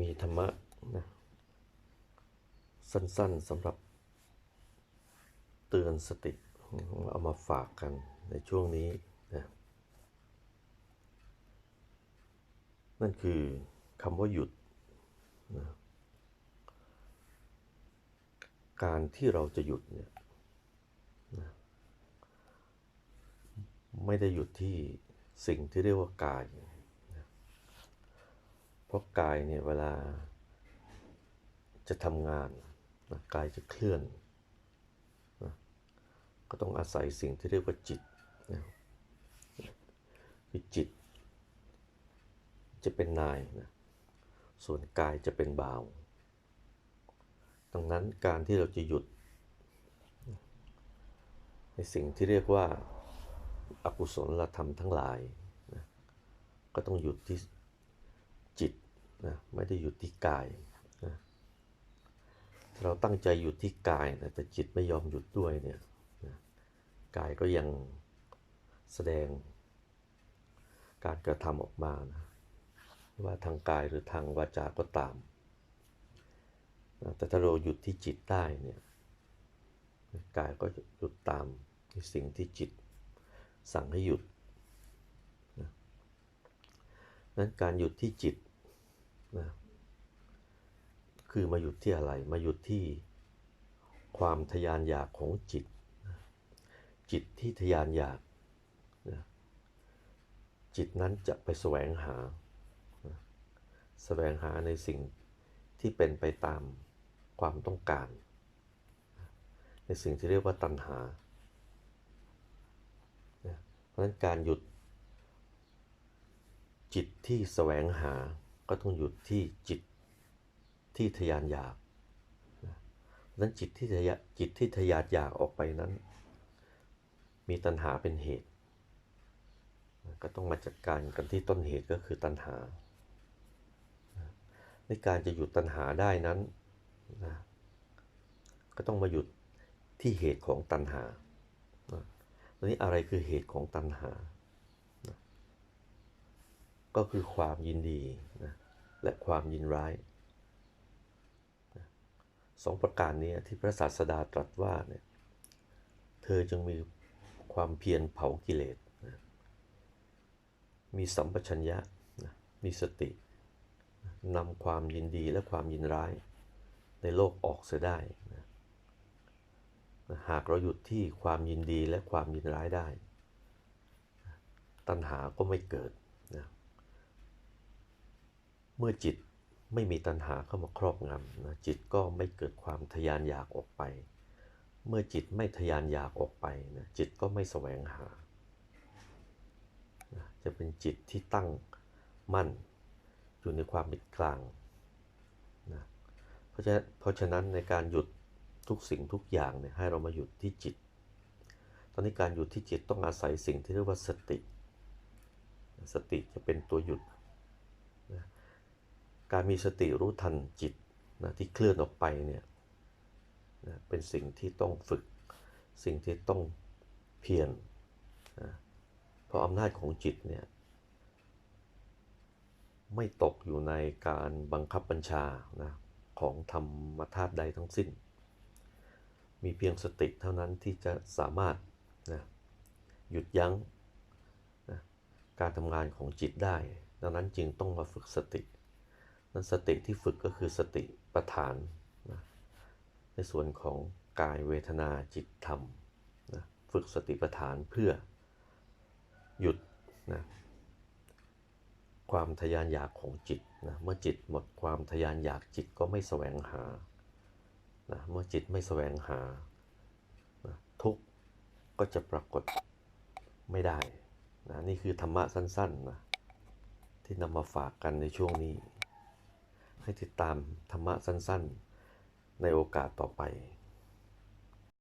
มีธรรมะนะสั้นๆสำหรับเตือนสติเอามาฝากกันในช่วงนี้นะนั่นคือคำว่าหยุดนะการที่เราจะหยุดเนี่ยนะไม่ได้หยุดที่สิ่งที่เรียกว่ากาย เพราะกายเนี่ยเวลาจะทำงานนะกายจะเคลื่อนนะก็ต้องอาศัยสิ่งที่เรียกว่าจิตนะคือจิต จะเป็นนายนะส่วนกายจะเป็นบ่าว ดังนั้นการที่เราจะหยุด ในสิ่งที่เรียกว่าอากุศลธรรมทั้งหลายนะก็ต้องหยุดที่ จิตนะไม่ได้หยุดที่กายนะเราตั้งใจหยุดที่กายนะแต่จิตไม่ยอมหยุดด้วยเนี่ยนะกายก็ยังแสดงการกระทำออกมานะว่าทางกายหรือทางวาจาก็ตามนะแต่ถ้าเราหยุดที่จิตได้เนี่ยกายก็หยุดตามในสิ่งที่จิตสั่งให้หยุดนะนั้นการหยุดที่จิต นะคือมาหยุดที่อะไร มาหยุดที่ความทยานอยากของจิตนะจิตที่ทยานอยากนะจิตนั้นจะไปแสวงหานะแสวงหาในสิ่งที่เป็นไปตามความต้องการ ในสิ่งที่เรียกว่าตัณหา เพราะฉะนั้นการหยุดจิตที่แสวงหา ก็ต้องหยุดที่จิตที่ทยานอยากเพราะฉะนั้นจิตที่ทยาจิตที่ทยานอยากออกไปนั้น มีตัณหาเป็นเหตุ ก็ต้องมาจัดการกันที่ต้นเหตุก็คือตัณหา ในการจะหยุดตัณหาได้นั้นนะก็ต้องมาหยุดที่เหตุของตัณหาตอนนี้อะไรคือเหตุของตัณหา ก็คือความยินดีนะและความยินร้ายนะสองประการนี้ที่พระศาสดาตรัสว่าเนี่ยเธอจึงมีความเพียรเผากิเลสนะมีสัมปชัญญะนะมีสตินำความยินดีและความยินร้ายในโลกออกเสียได้นะหากเราหยุดที่ความยินดีและความยินร้ายได้ ตัณหาก็ไม่เกิด เมื่อจิตไม่มีตัณหาเข้ามาครอบงำนะจิตก็ไม่เกิดความทยานอยากออกไป เมื่อจิตไม่ทยานอยากออกไปนะจิตก็ไม่แสวงหา จะเป็นจิตที่ตั้งมั่นอยู่ในความเป็นกลางนะเพราะฉะนั้นเพราะฉะนั้นในการหยุดทุกสิ่งทุกอย่างเนี่ยให้เรามาหยุดที่จิต ตอนนี้การหยุดที่จิตต้องอาศัยสิ่งที่เรียกว่าสติ สติจะเป็นตัวหยุด การมีสติรู้ทันจิตนะที่เคลื่อนออกไปเนี่ยนะเป็นสิ่งที่ต้องฝึก สิ่งที่ต้องเพียรนะเพราะอำนาจของจิตเนี่ยไม่ตกอยู่ในการบังคับบัญชานะของธรรมธาตุใดทั้งสิ้น มีเพียงสติเท่านั้นที่จะสามารถนะหยุดยั้งนะการทำงานของจิตได้ ดังนั้นจึงต้องมาฝึกสติ นั้นสติที่ฝึกก็คือสติปัฏฐานนะในส่วนของกายเวทนาจิตธรรมนะฝึกสติปัฏฐานเพื่อหยุดนะความทยานอยากของจิตนะเมื่อจิตหมดความทยานอยากจิตก็ไม่แสวงหานะเมื่อจิตไม่แสวงหานะทุกข์ก็จะปรากฏไม่ได้นะนี่คือธรรมะสั้นๆนะที่นำมาฝากกันในช่วงนี้ ให้ติดตามธรรมะสั้น ๆ ในโอกาสต่อไป